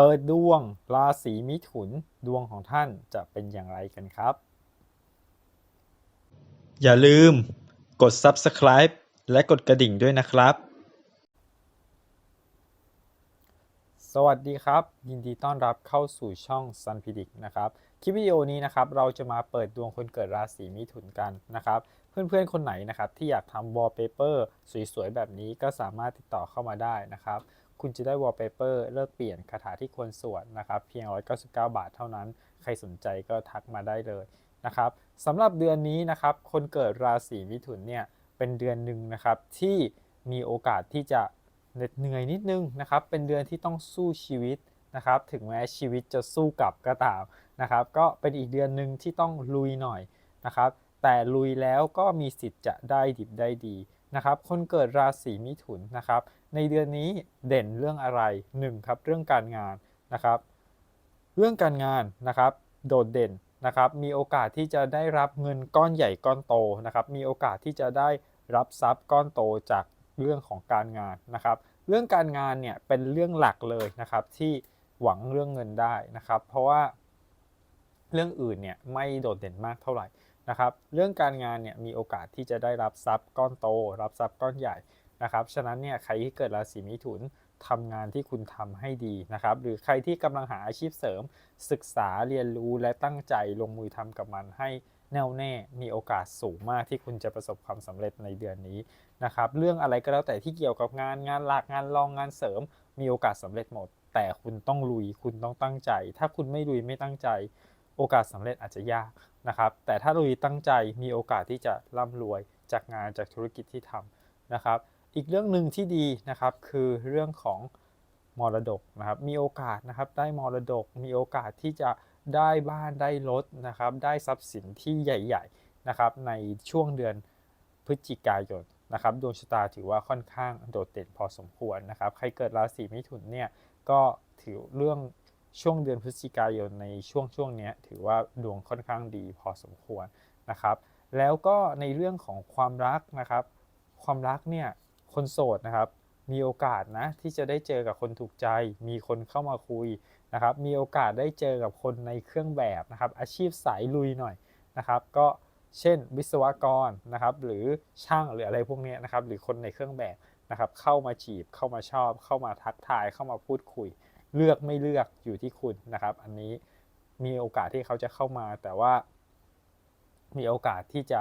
เปิดดวงราศีมิถุนดวงของท่านจะเป็นอย่างไรกันครับ อย่าลืมกด subscribe และกดกระดิ่งด้วยนะครับ สวัสดีครับ ยินดีต้อนรับเข้าสู่ช่อง Sun p r e d i c t นะครับคลิปวิดีโอนี้นะครับเราจะมาเปิดดวงคนเกิดราศีมิถุนกันนะครับเพื่อนๆ คนไหนนะครับที่อยากทำ wallpaper สวยๆ แบบนี้ก็สามารถติดต่อเข้ามาได้นะครับ คุณจะได้ wallpaper เลิกเปลี่ยนคาถาที่ควรสวดนะครับเพียง 199 บาทเท่านั้น ใครสนใจก็ทักมาได้เลยนะครับสำหรับเดือนนี้นะครับคนเกิดราศีมิถุนเนี่ยเป็นเดือนหนึ่งนะครับที่มีโอกาสที่จะเหน็ดเหนื่อยนิดนึงนะครับเป็นเดือนที่ต้องสู้ชีวิตนะครับถึงแม้ชีวิตจะสู้กลับก็ตามนะครับก็เป็นอีกเดือนหนึ่งที่ต้องลุยหน่อยนะครับแต่ลุยแล้วก็มีสิทธิ์จะได้ดิบได้ดีนะครับคนเกิดราศีมิถุนนะครับ ในเดือนนี้เด่นเรื่องอะไร1ครับเรื่องการงานนะครับ เรื่องการงานนะครับ โดดเด่นนะครับมีโอกาสที่จะได้รับเงินก้อนใหญ่ก้อนโตนะครับ มีโอกาสที่จะได้รับทรัพย์ก้อนโตจากเรื่องของการงานนะครับ เรื่องการงานเนี่ยเป็นเรื่องหลักเลยนะครับที่หวังเรื่องเงินได้นะครับ เพราะว่าเรื่องอื่นเนี่ยไม่โดดเด่นมากเท่าไหร่นะครับ เรื่องการงานเนี่ยมีโอกาสที่จะได้รับทรัพย์ก้อนโต รับทรัพย์ก้อนใหญ่ นะครับ ฉะนั้นเนี่ยใครที่เกิดราศีมิถุนทำงานที่คุณทำให้ดีนะครับ หรือใครที่กำลังหาอาชีพเสริม ศึกษาเรียนรู้และตั้งใจลงมือทำกับมันให้แน่วแน่มีโอกาสสูงมากที่คุณจะประสบความสำเร็จในเดือนนี้นะครับ เรื่องอะไรก็แล้วแต่ที่เกี่ยวกับงานงานหลักงานรองงานเสริม มีโอกาสสำเร็จหมด แต่คุณต้องลุยคุณต้องตั้งใจ ถ้าคุณไม่ลุยไม่ตั้งใจ โอกาสสำเร็จอาจจะยากนะครับ แต่ถ้าลุยตั้งใจมีโอกาสที่จะร่ำรวยจากงานจากธุรกิจที่ทำนะครับ อีกเรื่องหนึ่งที่ดีนะครับคือเรื่องของมรดกนะครับมีโอกาสนะครับได้มรดก มีโอกาสที่จะได้บ้านได้รถนะครับได้ทรัพย์สินที่ใหญ่ๆนะครับในช่วงเดือนพฤศจิกายนนะครับดวงชะตาถือว่าค่อนข้างโดดเด่นพอสมควรนะครับใครเกิดราศีมิถุนเนี่ยก็ถือเรื่องช่วงเดือนพฤศจิกายนในช่วงช่วงนี้ถือว่าดวงค่อนข้างดีพอสมควรนะครับ แล้วก็ในเรื่องของความรักนะครับ ความรักเนี่ย คนโสดนะครับ มีโอกาสนะที่จะได้เจอกับคนถูกใจ มีคนเข้ามาคุยนะครับ มีโอกาสได้เจอกับคนในเครื่องแบบนะครับ อาชีพสายลุยหน่อยนะครับ ก็เช่นวิศวกรนะครับ หรือช่างหรืออะไรพวกนี้นะครับ หรือคนในเครื่องแบบนะครับ เข้ามาจีบ เข้ามาชอบ เข้ามาทักทาย เข้ามาพูดคุย เลือกไม่เลือกอยู่ที่คุณนะครับ อันนี้มีโอกาสที่เขาจะเข้ามา แต่ว่า มีโอกาสที่จะ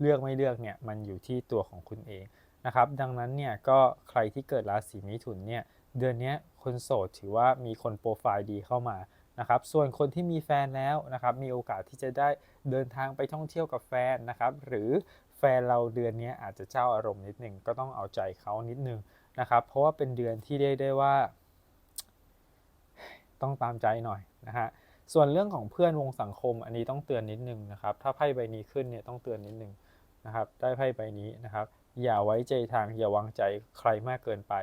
เลือกไม่เลือกเนี่ย มันอยู่ที่ตัวของคุณเอง นะครับดังนั้นเนี่ยก็ใครที่เกิดราศีมิถุนเนี่ยเดือนนี้คนโสดถือว่ามีคนโปรไฟล์ดีเข้ามานะครับส่วนคนที่มีแฟนแล้วนะครับมีโอกาสที่จะได้เดินทางไปท่องเที่ยวกับแฟนนะครับหรือแฟนเราเดือนนี้อาจจะเจ้าอารมณ์นิดหนึ่งก็ต้องเอาใจเขานิดนึงนะครับเพราะว่าเป็นเดือนที่ได้ได้ว่า ต้องตามใจหน่อยนะฮะส่วนเรื่องของเพื่อนวงสังคมอันนี้ต้องเตือนนิดนึงนะครับถ้าไพ่ใบนี้ขึ้นเนี่ยต้องเตือนนิดนึงนะครับได้ไพ่ใบนี้นะครับ อย่าไว้ใจทางอย่าวางใจใครมากเกินไป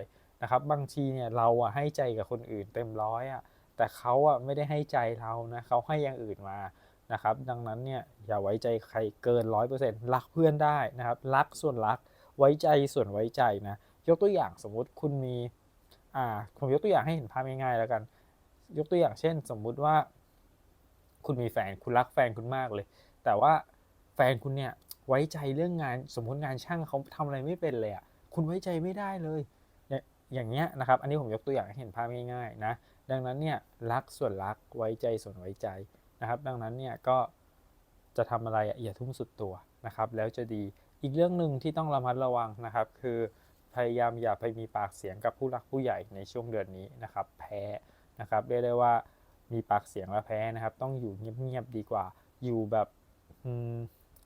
นะครับ บางทีเนี่ยเราอะให้ใจกับคนอื่นเต็มร้อยอะแต่เขาอะไม่ได้ให้ใจเรานะเขาให้อย่างอื่นมานะครับ ดังนั้นเนี่ยอย่าไว้ใจใครเกินร้อยเปอร์เซ็นต์รักเพื่อนได้นะครับ รักส่วนรักไว้ใจส่วนไว้ใจนะยกตัวอย่างสมมุติคุณมีอ่าผมยกตัวอย่างให้เห็นภาพง่ายๆแล้วกัน ยกตัวอย่างเช่น สมมุติว่า คุณมีแฟนคุณรักแฟนคุณมากเลย แต่ว่าแฟนคุณเนี่ย ไว้ใจเรื่องงานสมมติงานช่างเขาทำอะไรไม่เป็นเลยอะคุณไว้ใจไม่ได้เลย อย่างเงี้ยนะครับ อันนี้ผมยกตัวอย่างให้เห็นภาพง่ายๆนะดังนั้นเนี่ยรักส่วนรักไว้ใจส่วนไว้ใจนะครับ ดังนั้นเนี่ยก็จะทำอะไรอย่าทุ่มสุดตัวนะครับ แล้วจะดีอีกเรื่องหนึ่งที่ต้องระมัดระวังนะครับ คือพยายามอย่าไปมีปากเสียงกับผู้หลักผู้ใหญ่ในช่วงเดือนนี้นะครับ แพ้นะครับเรียกได้ว่ามีปากเสียงและแพ้นะครับ ต้องอยู่เงียบๆดีกว่า อยู่แบบอืม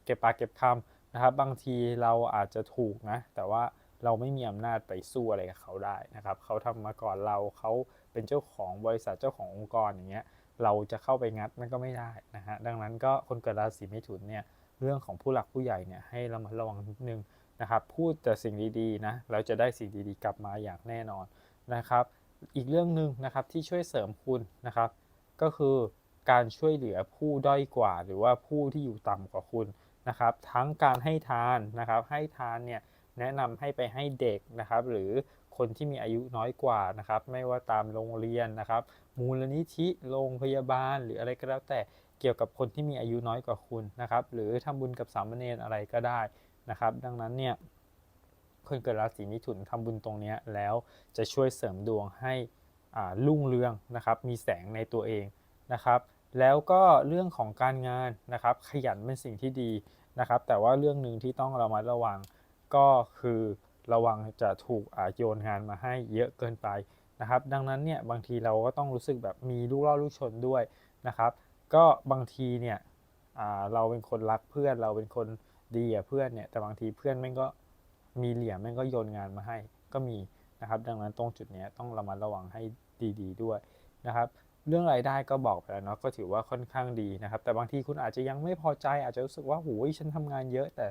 เก็บปากเก็บคำนะครับ บางทีเราอาจจะถูกนะ แต่ว่าเราไม่มีอำนาจไปสู้อะไรกับเขาได้นะครับ เขาทำมาก่อนเราเขาเป็นเจ้าของบริษัทเจ้าขององค์กรอย่างเงี้ย เราจะเข้าไปงัดมันก็ไม่ได้นะฮะ ดังนั้นก็คนเกิดราศีเมถุนเนี่ย เรื่องของผู้หลักผู้ใหญ่เนี่ยให้เระมัดระวังนิดนึงนะครับ พูดแต่สิ่งดีๆนะ เราจะได้สิ่งดีๆกลับมาอย่างแน่นอนนะครับ อีกเรื่องหนึ่งนะครับที่ช่วยเสริมคุณนะครับ ก็คือการช่วยเหลือผู้ด้อยกว่า หรือว่าผู้ที่อยู่ต่ำกว่าคุณ นะครับ ทั้งการให้ทานนะครับ ให้ทานเนี่ยแนะนำให้ไปให้เด็กนะครับ หรือคนที่มีอายุน้อยกว่านะครับ ไม่ว่าตามโรงเรียนนะครับ มูลนิธิโรงพยาบาล หรืออะไรก็แล้วแต่เกี่ยวกับคนที่มีอายุน้อยกว่าคุณนะครับ หรือทำบุญกับสามเณรอะไรก็ได้นะครับ ดังนั้นเนี่ยคนเกิดราศีมิถุนทำบุญตรงนี้แล้วจะช่วยเสริมดวงให้อ่ารุ่งเรืองนะครับ มีแสงในตัวเองนะครับ แล้วก็เรื่องของการงานนะครับ ขยันเป็นสิ่งที่ดีนะครับ แต่ว่าเรื่องหนึ่งที่ต้องระมัดระวังก็คือระวังจะถูกอาโยนงานมาให้เยอะเกินไปนะครับ ดังนั้นเนี่ยบางทีเราก็ต้องรู้สึกแบบมีลูกเล่าลูกชนด้วยนะครับ ก็บางทีเนี่ยเราเป็นคนรักเพื่อนเราเป็นคนดีกับเพื่อนเนี่ยแต่บางทีเพื่อนแม่งก็มีเหลี่ยมแม่งก็โยนงานมาให้ก็มีนะครับ ดังนั้นตรงจุดเนี้ยต้องระมัดระวังให้ดี ๆด้วยนะครับ เรื่องรายได้ก็บอกไปแล้วเนาะก็ถือว่าค่อนข้างดีนะครับ แต่บางทีคุณอาจจะยังไม่พอใจ อาจจะรู้สึกว่าโอ้ยฉันทำงานเยอะ แต่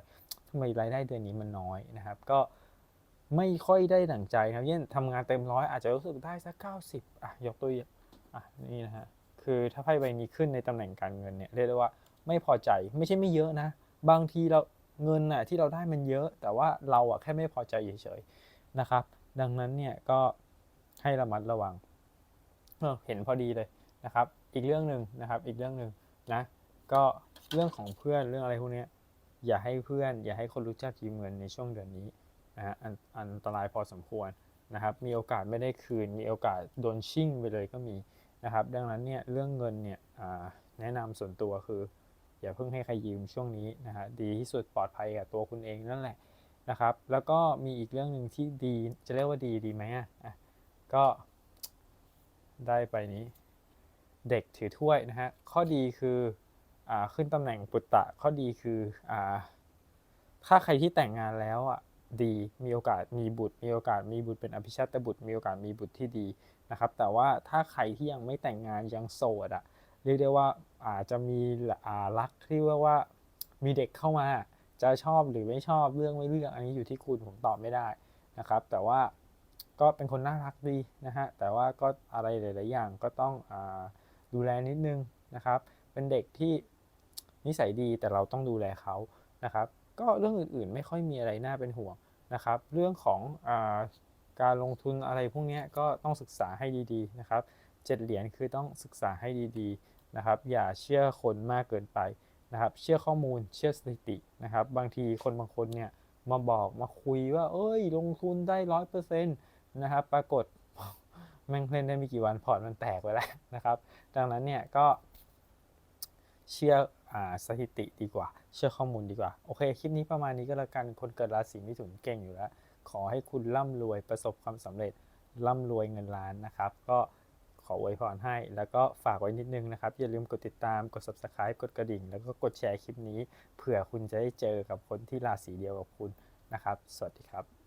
ทำไมรายได้เดือนนี้มันน้อยนะครับ ก็ไม่ค่อยได้ดั่งใจนะครับเช่นทำงานเต็มร้อยอาจจะรู้สึกได้สักเก้าสิบอะยกตัวอย่างอะนี่นะฮะคือถ้าไพ่ใบนี้ขึ้นในตำแหน่งการเงินเนี่ยเรียกได้ว่าไม่พอใจไม่ใช่ไม่เยอะนะ บางทีเราเงินน่ะที่เราได้มันเยอะ แต่ว่าเราอะแค่ไม่พอใจเฉยๆนะครับ ดังนั้นเนี่ยก็ให้ระมัดระวัง เห็นพอดีเลยนะครับ อีกเรื่องหนึ่งนะครับ อีกเรื่องหนึ่งนะ ก็เรื่องของเพื่อนเรื่องอะไรพวกนี้อย่าให้เพื่อน อย่าให้คนรู้จักยืมเงินในช่วงเดือนนี้นะฮะอันอันตรายพอสมควรนะครับ มีโอกาสไม่ได้คืน มีโอกาสโดนชิ่งไปเลยก็มีนะครับ ดังนั้นเนี่ยเรื่องเงินเนี่ยอ่าแนะนำส่วนตัวคือ อย่าเพิ่งให้ใครยืมช่วงนี้นะฮะดีที่สุดปลอดภัยกับตัวคุณเองนั่นแหละนะครับ แล้วก็มีอีกเรื่องหนึ่งที่ดีจะเรียกว่าดีดีไหมอะก็ ได้ไปนี้ เด็กถือถ้วยนะฮะ ข้อดีคืออขึ้นตำแหน่งปุตตะ ข้อดีคืออถ้าใครที่แต่งงานแล้วอะดี มีโอกาสมีบุตร มีโอกาสมีบุตรเป็นอภิชาตบุตร มีโอกาสมีบุตรที่ดีนะครับ แต่ว่าถ้าใครที่ยังไม่แต่งงานยังโสดอะเรียกได้ว่าอาจจะมีรักที่เรียกว่ามีเด็กเข้ามาจะชอบหรือไม่ชอบเรื่องไม่เรื่องอันนี้อยู่ที่คุณผมตอบไม่ได้นะครับ แต่ว่า ก็เป็นคนน่ารักดีนะฮะ แต่ว่าก็อะไรหลาย ๆ อย่างก็ต้องอดูแลนิดนึงนะครับ เป็นเด็กที่นิสัยดีแต่เราต้องดูแลเขานะครับ ก็เรื่องอื่น ๆ ไม่ค่อยมีอะไรน่าเป็นห่วงนะครับ เรื่องของอการลงทุนอะไรพวกนี้ก็ต้องศึกษาให้ดี ๆ นะครับเจ็ดเหรียญคือต้องศึกษาให้ดีๆนะครับ อย่าเชื่อคนมากเกินไปนะครับ เชื่อข้อมูล เชื่อสถิตินะครับ บางทีคนบางคนเนี่ยมาบอกมาคุยว่า เอ้ย ลงทุนได้ร้อยเปอร์เซ็นต์ นะครับ ปรากฏแม่งเล่นได้ไม่กี่วันพอร์ตมันแตกไปแล้วนะครับ ดังนั้นเนี่ยก็เชื่ออสถิติดีกว่า เชื่อข้อมูลดีกว่า โอเค คลิปนี้ประมาณนี้ก็แล้วกันคนเกิดราศีมิถุนเก่งอยู่แล้ว ขอให้คุณร่ำรวยประสบความสำเร็จร่ำรวยเงินล้านนะครับ ก็ขออวยพรให้ แล้วก็ฝากไว้นิดนึงนะครับ อย่าลืมกดติดตามกด subscribe กดกระดิ่ง แล้วก็กดแชร์คลิปนี้ เผื่อคุณจะได้เจอกับคนที่ราศีเดียวกับคุณนะครับ สวัสดีครับ